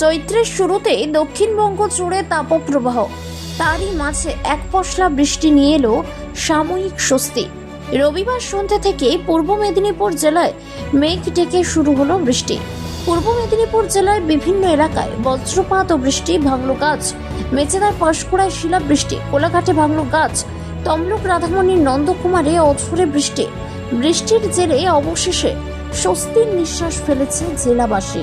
চৈত্রের শুরুতে দক্ষিণবঙ্গ জুড়ে তাপপ্রবাহ। তারই মাঝে এক পশলা বৃষ্টি নিয়ে এলো সাময়িক স্বস্তি। রবিবার সন্ধ্যা থেকে পূর্ব মেদিনীপুর জেলায় মেঘ ডেকে শুরু হলো বৃষ্টি। পূর্ব মেদিনীপুর জেলায় বিভিন্ন এলাকায় বজ্রপাত ও বৃষ্টি ভাঙল গাছ মেচেদার পাঁশকুড়ায় শিলাবৃষ্টি, কোলাঘাটে ভাঙল গাছ তমলুক রাধামণির নন্দকুমারে অঝরে বৃষ্টি। বৃষ্টির জেরে অবশেষে স্বস্তির নিঃশ্বাস ফেলেছে জেলাবাসী।